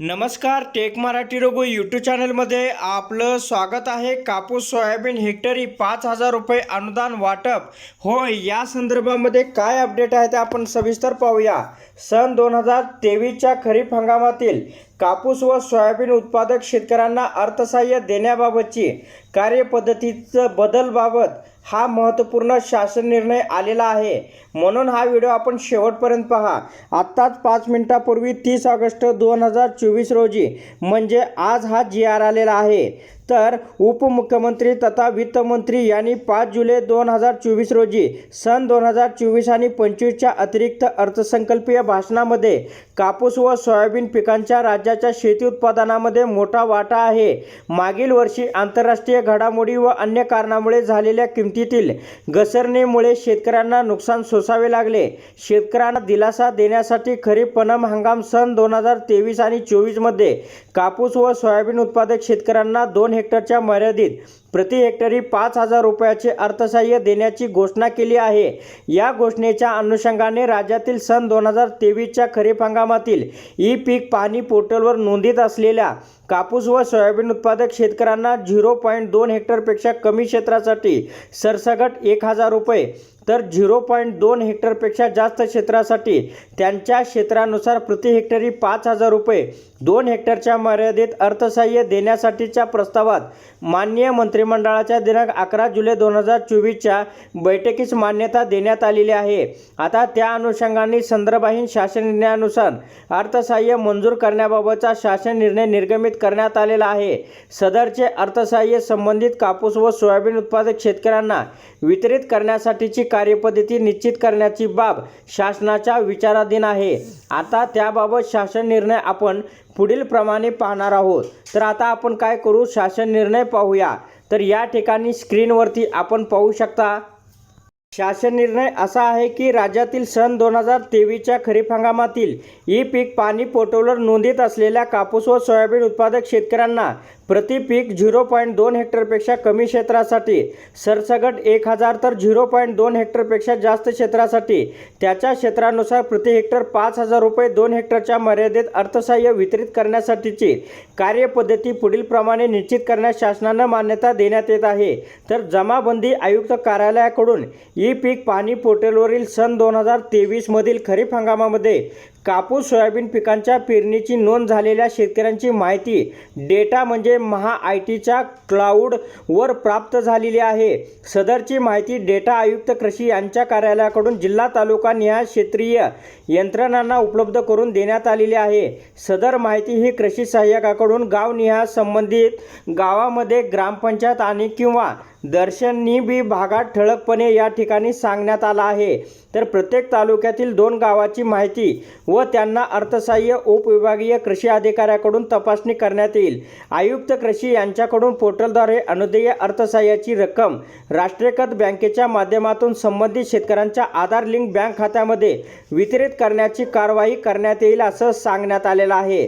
नमस्कार टेक मराठी रोगो यूट्यूब चॅनलमध्ये आपलं स्वागत आहे. कापूस सोयाबीन हेक्टरी पाच हजार रुपये अनुदान वाटप. होय या संदर्भामध्ये काय अपडेट आहे ते आपण सविस्तर पाहूया. सन दोन हजार तेवीसच्या खरीप हंगामातील कापूस व सोयाबीन उत्पादक शेतकऱ्यांना अर्थसहाय्य देण्याबाबतची कार्यपद्धतीचं बदलबाबत हा महत्त्वपूर्ण शासन निर्णय आलेला आहे. म्हणून हा व्हिडिओ आपण शेवटपर्यंत पहा. आत्ताच पाच मिनिटापूर्वी तीस ऑगस्ट दोन हजार चोवीस रोजी म्हणजे आज हा जी आर आलेला आहे. तर उपमुख्यमंत्री तथा वित्तमंत्री यांनी पाच जुलै दोन हजार चोवीस रोजी सन दोन हजार चोवीस आणि पंचवीसच्या अतिरिक्त अर्थसंकल्पीय भाषणामध्ये कापूस व सोयाबीन पिकांच्या राज्याच्या शेती उत्पादनामध्ये मोठा वाटा आहे. मागील वर्षी आंतरराष्ट्रीय घडामोडी व अन्य कारणामुळे झालेल्या किमतीतील घसरणीमुळे शेतकऱ्यांना नुकसान सोसावे लागले. शेतकऱ्यांना दिलासा देण्यासाठी खरीप पणम हंगाम सन दोन हजार तेवीस आणि चोवीसमध्ये कापूस व सोयाबीन उत्पादक शेतकऱ्यांना दोन हेक्टरच्या मर्यादित प्रति हेक्टरी पाच हजार रुपयाचे अर्थसहाय्य देण्याची घोषणा केली आहे. या घोषणेच्या अनुषंगाने राज्यातील सन दोन हजार तेवीसच्या खरीप हंगामातील ई पीक पाहणी पोर्टलवर नोंदीत असलेल्या कापूस व सोयाबीन उत्पादक शेतकऱ्यांना झिरो पॉईंट दोन हेक्टरपेक्षा कमी क्षेत्रासाठी सरसगट एक हजार रुपये तर झिरो पॉईंट दोन हेक्टरपेक्षा जास्त क्षेत्रासाठी त्यांच्या क्षेत्रानुसार प्रति हेक्टरी पाच हजार रुपये. दोन हेक्टरच्या मर्यादित अर्थसहाय्य देण्यासाठीच्या प्रस्तावात माननीय मंत्रिमंडळाच्या दिनांक अकरा जुलै दोन हजार चोवीसच्या बैठकीस मान्यता देण्यात आलेली आहे. आता त्या अनुषंगाने संदर्भहीन शासन निर्णयानुसार अर्थसहाय्य मंजूर करण्याबाबतचा शासन निर्णय निर्गमित करण्यात आलेला आहे. सदरचे अर्थसहाय्य संबंधित कापूस व सोयाबीन उत्पादक शेतकऱ्यांना वितरित करण्यासाठीची कार्यपद्धती निश्चित करण्याची बाब शासनाच्या विचाराधीन आहे. आता त्याबाबत शासन निर्णय आपण पुढील प्रमाणे पाहणार आहोत. तर आता आपण काय करू? शासन निर्णय पाहूया. तर या ठिकाणी स्क्रीनवरती आपण पाहू शकता. शासन निर्णय असा आहे की राज्यातील सन दोन हजार तेवीसच्या खरीप हंगामातील ई पीक पाणी पोर्टलवर नोंदीत असलेल्या कापूस व सोयाबीन उत्पादक शेतकऱ्यांना प्रति पीक झिरो पॉईंट दोन हेक्टरपेक्षा कमी क्षेत्रासाठी सरसगट एक हजार तर झिरो पॉईंट दोन हेक्टरपेक्षा जास्त क्षेत्रासाठी त्याच्या क्षेत्रानुसार प्रति हेक्टर पाच हजार रुपये दोन हेक्टरच्या मर्यादेत अर्थसहाय्य वितरित करण्यासाठीची कार्यपद्धती पुढीलप्रमाणे निश्चित करण्यास शासनानं मान्यता देण्यात येत आहे. तर जमाबंदी आयुक्त कार्यालयाकडून ई पीक पाणी पोर्टलवरील सन दोन हजार तेवीसमधील खरीप हंगामामध्ये कापूस सोयाबीन पिकांच्या पेरणीची नोंद झालेल्या शेतकऱ्यांची माहिती डेटा म्हणजे महा आय टीच्या क्लाऊडवर प्राप्त झालेली आहे. सदरची माहिती डेटा आयुक्त कृषी यांच्या कार्यालयाकडून जिल्हा तालुका निहाय क्षेत्रीय यंत्रणांना उपलब्ध करून देण्यात आलेली आहे. सदर माहिती ही कृषी सहाय्यकाकडून गावनिहाय संबंधित गावामध्ये ग्रामपंचायत आणि किंवा दर्शनी बी भागात ठळकपणे या ठिकाणी सांगण्यात आला आहे. तर प्रत्येक तालुक्यातील दोन गावाची माहिती व त्यांना अर्थसहाय्य उपविभागीय कृषी अधिकाऱ्याकडून तपासणी करण्यात येईल. आयुक्त कृषी यांच्याकडून पोर्टलद्वारे अनुदेय अर्थसहाय्याची रक्कम राष्ट्रीयकृत बँकेच्या माध्यमातून संबंधित शेतकऱ्यांच्या आधार लिंक बँक खात्यामध्ये वितरित करण्याची कारवाई करण्यात येईल असं सांगण्यात आलेलं आहे.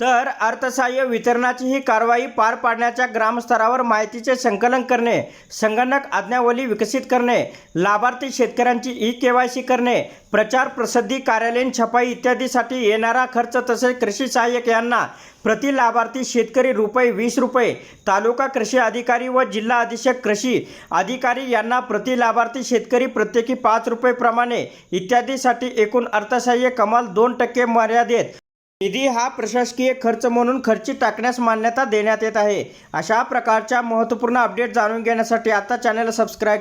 तर अर्थसहाय्य वितरणाची ही कारवाई पार पाडण्याच्या ग्रामस्तरावर माहितीचे संकलन करणे संगणक आज्ञावली विकसित करणे लाभार्थी शेतकऱ्यांची ई के वाय सी करणे प्रचार प्रसिद्धी कार्यालयीन छपाई इत्यादीसाठी येणारा खर्च तसेच कृषी सहाय्यक यांना प्रति लाभार्थी शेतकरी रुपये वीस रुपये तालुका कृषी अधिकारी व जिल्हा अधीक्षक कृषी अधिकारी यांना प्रति लाभार्थी शेतकरी प्रत्येकी पाच रुपये प्रमाणे इत्यादीसाठी एकूण अर्थसहाय्य कमाल दोन टक्के मर्यादेत निधी हा प्रशासकीय खर्च म्हणून खर्ची टाकण्यास मान्यता देण्यात येत आहे. अशा प्रकारच्या महत्त्वपूर्ण अपडेट जाणून घेण्यासाठी आता चॅनलला सबस्क्राईब